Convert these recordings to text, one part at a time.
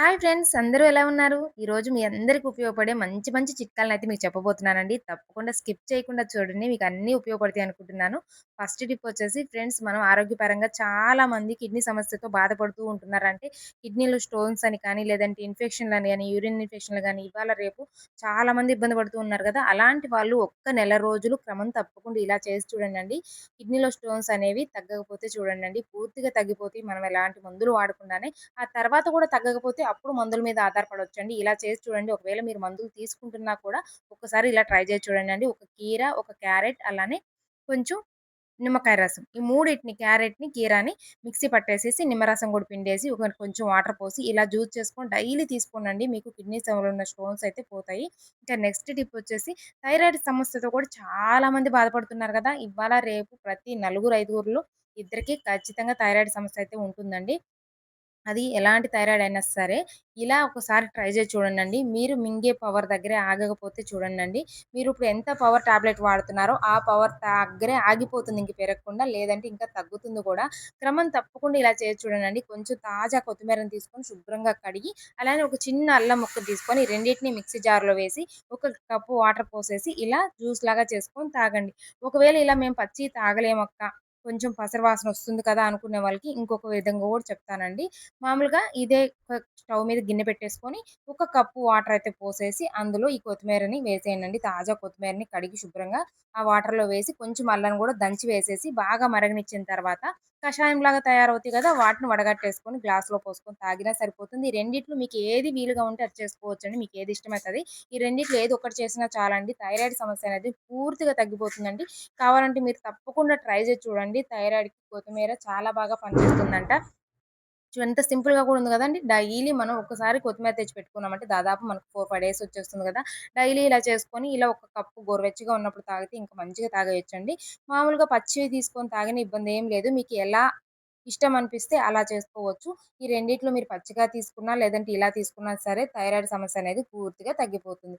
Hi friends అందరూ ఎలా ఉన్నారు? ఈరోజు మీ అందరికి ఉపయోగపడే మంచి మంచి చిట్కాలనైతే మీకు చెప్పబోతున్నానండి. తప్పకుండా స్కిప్ చేయకుండా చూడండి. మీకు అన్నీ ఉపయోగపడతాయి అనుకుంటున్నాను. ఫస్ట్ టిప్ వచ్చేసి ఫ్రెండ్స్ మనం ఆరోగ్యపరంగా చాలా మంది కిడ్నీ సమస్యతో బాధపడుతూ ఉంటున్నారంటే కిడ్నీలో స్టోన్స్ అని కానీ, లేదంటే ఇన్ఫెక్షన్‌లని కానీ యూరిన్ ఇన్ఫెక్షన్‌లు గాని ఇవాళ రేపు చాలా మంది ఇబ్బంది పడుతూ ఉన్నారు కదా! అలాంటి వాళ్ళు ఒక్క నెల రోజులు క్రమం తప్పకుండా ఇలా చేసి చూడండి కిడ్నీలో స్టోన్స్ అనేవి తగ్గకపోతే చూడండి పూర్తిగా తగ్గిపోతే మనం ఎలాంటి మందులు వాడకుండానే ఆ తర్వాత కూడా తగ్గకపోతే అప్పుడు మందుల మీద ఆధారపడవచ్చండి ఇలా చేసి చూడండి. ఒకవేళ మీరు మందులు తీసుకుంటున్నా కూడా ఒక్కసారి ఇలా ట్రై చేసి చూడండండి. ఒక కీర, ఒక క్యారెట్ అలానే కొంచెం నిమ్మకాయ రసం. ఈ మూడింటిని క్యారెట్‌ని, కీరాని మిక్సీ పట్టేసేసి నిమ్మరసం కూడా పిండేసి ఒక కొంచెం వాటర్ పోసి ఇలా జ్యూస్ చేసుకొని డైలీ తీసుకోండి మీకు కిడ్నీ కిడ్నీస్‌లో ఉన్న స్టోన్స్ అయితే పోతాయి. ఇంకా నెక్స్ట్ టిప్ వచ్చేసి థైరాయిడ్ సమస్యతో కూడా చాలామంది బాధపడుతున్నారు కదా! ఇవాళ రేపు ప్రతి నలుగురు, ఐదుగురులో ఇద్దరికి ఖచ్చితంగా థైరాయిడ్ సమస్య అయితే ఉంటుందండి. అది ఎలాంటి థైరాయిడ్ అయినా సరే, ఇలా ఒకసారి ట్రై చేసి చూడండి మీరు మింగే పవర్ దగ్గరే ఆగకపోతే చూడండి మీరు ఇప్పుడు ఎంత పవర్ టాబ్లెట్ వాడుతున్నారో, ఆ పవర్ దగ్గరే ఆగిపోతుంది ఇంక పెరగకుండా. లేదంటే ఇంకా తగ్గుతుంది కూడా. క్రమం తప్పకుండా ఇలా చేసి చూడండి కొంచెం తాజా కొత్తిమీరని తీసుకొని శుభ్రంగా కడిగి, అలానే ఒక చిన్న అల్లం ముక్క తీసుకొని రెండింటిని మిక్సీ జార్‌లో వేసి, ఒక కప్పు వాటర్ పోసేసి ఇలా జ్యూస్ లాగా చేసుకొని తాగండి. ఒకవేళ ఇలా మేము పచ్చియి తాగలేమక్క కొంచెం పసరు వాసన వస్తుంది కదా అనుకునే వాళ్ళకి ఇంకొక విధంగా కూడా చెప్తానండి. మామూలుగా ఇదే స్టవ్ మీద గిన్నె పెట్టేసుకొని, ఒక కప్పు వాటర్ అయితే పోసేసి, అందులో ఈ కొత్తిమీరని వేసేయండి తాజా కొత్తిమీరని కడిగి శుభ్రంగా ఆ వాటర్‌లో వేసి, కొంచెం అల్లం కూడా దంచి వేసేసి, బాగా మరగనిచ్చిన తర్వాత కషాయం లాగా తయారవుతాయి కదా! వాటిని వడగట్టేసుకొని గ్లాస్‌లో పోసుకొని తాగినా సరిపోతుంది. ఈ రెండిట్లు మీకు ఏది వీలుగా ఉంటే అది చేసుకోవచ్చండి. మీకు ఏది ఇష్టమవుతుంది ఈ రెండిట్లు ఏది ఒకటి చేసినా చాలండి. థైరాయిడ్ సమస్య అనేది పూర్తిగా తగ్గిపోతుందండి. కావాలంటే మీరు తప్పకుండా ట్రై చేసి చూడండి. థైరాయిడ్‌కి కొత్తిమీర చాలా బాగా పనిచేస్తుందంట. ఎంత సింపుల్గా కూడా ఉంది కదండి డైలీ మనం ఒక్కసారి కొత్తిమీర తెచ్చి పెట్టుకున్నామంటే దాదాపు మనకు 4, 5 డేస్ వచ్చేస్తుంది కదా! డైలీ ఇలా చేసుకొని ఇలా ఒక కప్పు గోరువెచ్చగా ఉన్నప్పుడు తాగితే ఇంకా మంచిగా తాగేయొచ్చండి. మామూలుగా పచ్చివి తీసుకొని తాగిన ఇబ్బంది ఏం లేదు. మీకు ఎలా ఇష్టం అనిపిస్తే అలా చేసుకోవచ్చు. ఈ రెండిట్లో మీరు పచ్చిగా తీసుకున్నా, లేదంటే ఇలా తీసుకున్నా సరే థైరాయిడ్ సమస్య అనేది పూర్తిగా తగ్గిపోతుంది.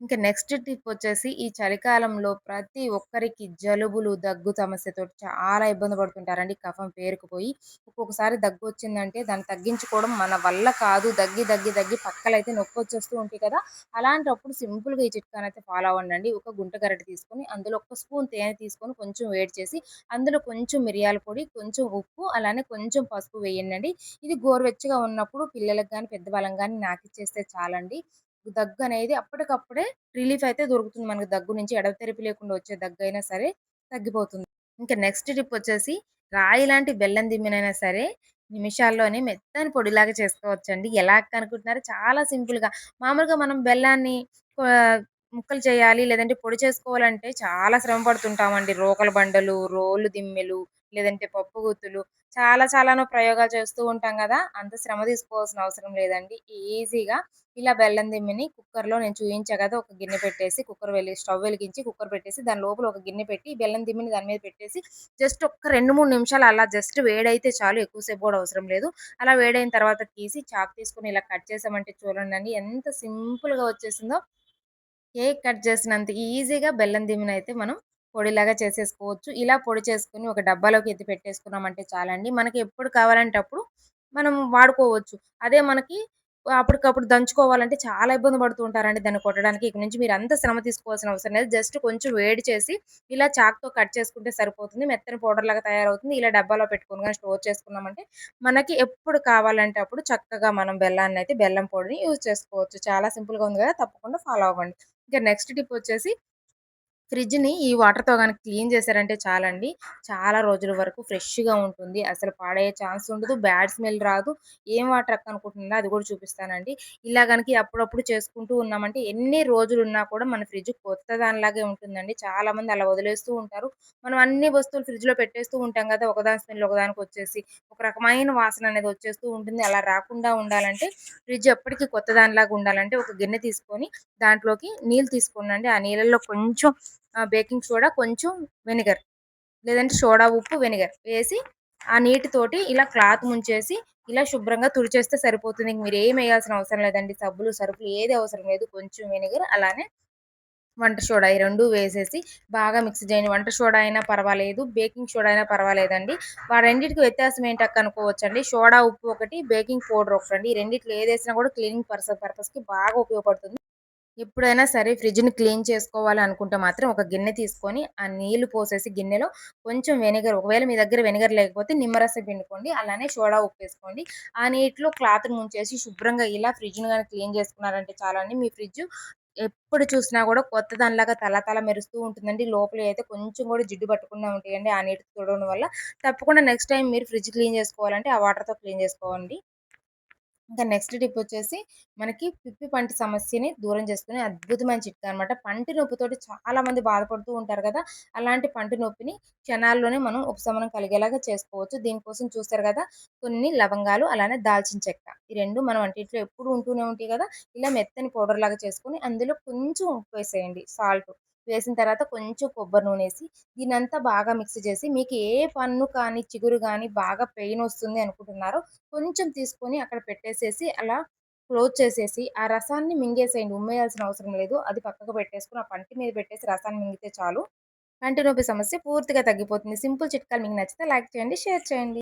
ఇంకా నెక్స్ట్ టిప్ వచ్చేసి ఈ చలికాలంలో ప్రతి ఒక్కరికి జలుబులు, దగ్గు సమస్యతో చాలా ఇబ్బంది పడుతుంటారండి. కఫం పేరుకుపోయి ఒక్కొక్కసారి దగ్గు వచ్చిందంటే దాన్ని తగ్గించుకోవడం మన వల్ల కాదు. దగ్గి, దగ్గి, దగ్గి పక్కలైతే నొప్పొచ్చేస్తూ ఉంటాయి కదా! అలాంటప్పుడు సింపుల్‌గా ఈ చిట్కానైతే ఫాలో అవ్వండి ఒక గుంట గరటి తీసుకొని అందులో ఒక స్పూన్ తేనె తీసుకొని కొంచెం వేడి చేసి అందులో కొంచెం మిరియాల పొడి, కొంచెం ఉప్పు అలానే కొంచెం పసుపు వేయండి ఇది గోరువెచ్చగా ఉన్నప్పుడు పిల్లలకి కానీ పెద్దవాళ్ళకి గాని నాకిచ్చేస్తే చాలండి. దగ్గు అనేది అప్పటికప్పుడే రిలీఫ్ అయితే దొరుకుతుంది మనకు దగ్గు నుంచి. ఎడతెరిపి లేకుండా వచ్చే దగ్గు అయినా సరే తగ్గిపోతుంది. ఇంకా నెక్స్ట్ టిప్ వచ్చేసి రాయి లాంటి బెల్లం దిమ్మినైనా సరే నిమిషాల్లోనే మెత్తని పొడిలాగా చేసుకోవచ్చండి. ఎలా అనుకుంటున్నారో చాలా సింపుల్‌గా. మామూలుగా మనం బెల్లాన్ని ముక్కలు చేయాలి లేదంటే పొడి చేసుకోవాలంటే చాలా శ్రమ పడుతుంటామండి. రోకల బండలు, రోలు దిమ్మెలు, లేదంటే పప్పు గుత్తులు చాలా చాలానో ప్రయోగాలు చేస్తూ ఉంటాం కదా అంత శ్రమ తీసుకోవాల్సిన అవసరం లేదండి. ఈజీగా ఇలా బెల్లం దిమ్మిని కుక్కర్‌లో నేను చూయించా కదా! ఒక గిన్నె పెట్టేసి కుక్కర్ వెళ్ళి స్టవ్ వెలిగించి కుక్కర్ పెట్టేసి దాని లోపల ఒక గిన్నె పెట్టి బెల్లం దిమ్మిని దాని మీద పెట్టేసి జస్ట్ ఒక్క 2, 3 నిమిషాలు అలా జస్ట్ వేడైతే చాలు. ఎక్కువ సేపు అవసరం లేదు. అలా వేడైన తర్వాత తీసి చాకు తీసుకొని ఇలా కట్ చేసామంటే చూడండి ఎంత సింపుల్‌గా వచ్చేసిందో. కేక్ కట్ చేసినంత ఈజీగా బెల్లం దిమ్మినైతే మనం పొడిలాగా చేసేసుకోవచ్చు. ఇలా పొడి చేసుకుని ఒక డబ్బాలోకి ఎత్తి పెట్టేసుకున్నామంటే చాలండి. మనకి ఎప్పుడు కావాలంటే అప్పుడు మనం వాడుకోవచ్చు. అదే మనకి అప్పటికప్పుడు దంచుకోవాలంటే చాలా ఇబ్బంది పడుతూ ఉంటారండి దాన్ని కొట్టడానికి. ఇక నుంచి మీరు అంత శ్రమ తీసుకోవాల్సిన అవసరం లేదు. జస్ట్ కొంచెం వేడి చేసి ఇలా చాక్‌తో కట్ చేసుకుంటే సరిపోతుంది. మెత్తని పౌడర్ లాగా తయారవుతుంది. ఇలా డబ్బాలో పెట్టుకొని కానీ స్టోర్ చేసుకున్నామంటే మనకి ఎప్పుడు కావాలంటే అప్పుడు చక్కగా మనం బెల్లాన్ని అయితే బెల్లం పొడిని యూజ్ చేసుకోవచ్చు. చాలా సింపుల్‌గా ఉంది కదా! తప్పకుండా ఫాలో అవ్వండి. ఇంకా నెక్స్ట్ టిప్ వచ్చేసి ఫ్రిడ్జ్‌ని ఈ వాటర్‌తో కనుక క్లీన్ చేశారంటే చాలండి. చాలా రోజుల వరకు ఫ్రెష్‌గా ఉంటుంది. అసలు పాడయ్యే ఛాన్స్ ఉండదు. బ్యాడ్ స్మెల్ రాదు. ఏం వాటర్ అక్క అది కూడా చూపిస్తానండి. ఇలా కనుక అప్పుడప్పుడు చేసుకుంటూ ఉన్నామంటే ఎన్ని రోజులు ఉన్నా కూడా మన ఫ్రిడ్జ్ కొత్త దానిలాగే ఉంటుందండి. చాలామంది అలా వదిలేస్తూ ఉంటారు. మనం అన్ని వస్తువులు ఫ్రిడ్జ్‌లో పెట్టేస్తూ ఉంటాం కదా! ఒకదాని స్మెల్ ఒకదానికి వచ్చేసి ఒక రకమైన వాసన అనేది వచ్చేస్తూ ఉంటుంది. అలా రాకుండా ఉండాలంటే ఫ్రిడ్జ్ ఎప్పటికీ కొత్త దానిలాగా ఉండాలంటే ఒక గిన్నె తీసుకొని దాంట్లోకి నీళ్ళు తీసుకోండి ఆ నీళ్ళల్లో కొంచెం బేకింగ్ సోడా, కొంచెం వెనిగర్ లేదంటే సోడా, ఉప్పు, వెనిగర్ వేసి ఆ నీటితోటి ఇలా క్లాత్ ముంచేసి ఇలా శుభ్రంగా తుడిచేస్తే సరిపోతుంది. ఇంక ఏం వేయాల్సిన అవసరం లేదండి. సబ్బులు, సరుపులు ఏది అవసరం లేదు. కొంచెం వెనిగర్ అలానే వంట సోడా ఈ రెండు వేసేసి బాగా మిక్స్ చేయండి వంట సోడా అయినా పర్వాలేదు బేకింగ్ సోడా అయినా పర్వాలేదండి ఆ రెండింటికి వ్యత్యాసం ఏంటక్క అనుకోవచ్చండి సోడా ఉప్పు ఒకటి బేకింగ్ పౌడర్ ఒకటి అండి ఈ ఏది ఏదేసినా కూడా క్లీనింగ్ పర్పస్ పర్పస్కి బాగా ఉపయోగపడుతుంది ఎప్పుడైనా సరే ఫ్రిడ్జ్ని క్లీన్ చేసుకోవాలి అనుకుంటే మాత్రం ఒక గిన్నె తీసుకొని ఆ నీళ్ళు పోసేసి గిన్నెలో కొంచెం వెనిగర్ ఒకవేళ మీ దగ్గర వెనిగర్ లేకపోతే నిమ్మరసం పిండుకోండి అలానే సోడా ఉప్పు వేసుకోండి. ఆ నీటిలో క్లాత్ ముంచేసి శుభ్రంగా ఇలా ఫ్రిడ్జ్ని కానీ క్లీన్ చేసుకున్నారంటే చాలా అండి మీ ఫ్రిడ్జ్ ఎప్పుడు చూసినా కూడా కొత్త దానిలాగా తల తల మెరుస్తూ ఉంటుందండి. లోపల అయితే కొంచెం కూడా జిడ్డు పట్టకుండా ఉంటాయండి ఆ నీటి చూడడం వల్ల. తప్పకుండా నెక్స్ట్ టైం మీరు ఫ్రిడ్జ్ క్లీన్ చేసుకోవాలంటే ఆ వాటర్తో క్లీన్ చేసుకోండి ఇంకా నెక్స్ట్ టిప్ వచ్చేసి మనకి పిప్పి పంటి సమస్యని దూరం చేసుకునే అద్భుతమైన చిట్కా అనమాట పంటి నొప్పితోటి చాలా మంది బాధపడుతూ ఉంటారు కదా! అలాంటి పంటి నొప్పిని క్షణాల్లోనే మనం ఉపశమనం కలిగేలాగా చేసుకోవచ్చు. దీనికోసం చూస్తారు కదా! కొన్ని లవంగాలు అలానే దాల్చిన చెక్క. ఈ రెండు మనం వంటింట్లో ఎప్పుడు ఉంటూనే ఉంటాయి కదా! ఇలా మెత్తని పౌడర్ లాగా చేసుకొని అందులో కొంచెం ఉప్పు వేసేయండి. సాల్ట్ వేసిన తర్వాత కొంచెం కొబ్బరి నూనె వేసి దీనంతా బాగా మిక్స్ చేసి మీకు ఏ పన్ను కానీ చిగురు కానీ బాగా పెయిన్ వస్తుంది అనుకుంటున్నారో కొంచెం తీసుకొని అక్కడ పెట్టేసేసి అలా క్లోజ్ చేసేసి ఆ రసాన్ని మింగేసేయండి. ఉమ్మేయాల్సిన అవసరం లేదు. అది పక్కకు పెట్టేసుకుని ఆ పంటి మీద పెట్టేసి రసాన్ని మింగితే చాలు. కంటి నొప్పి సమస్య పూర్తిగా తగ్గిపోతుంది. సింపుల్ చిట్కాలు మీకు నచ్చితే లైక్ చేయండి షేర్ చేయండి.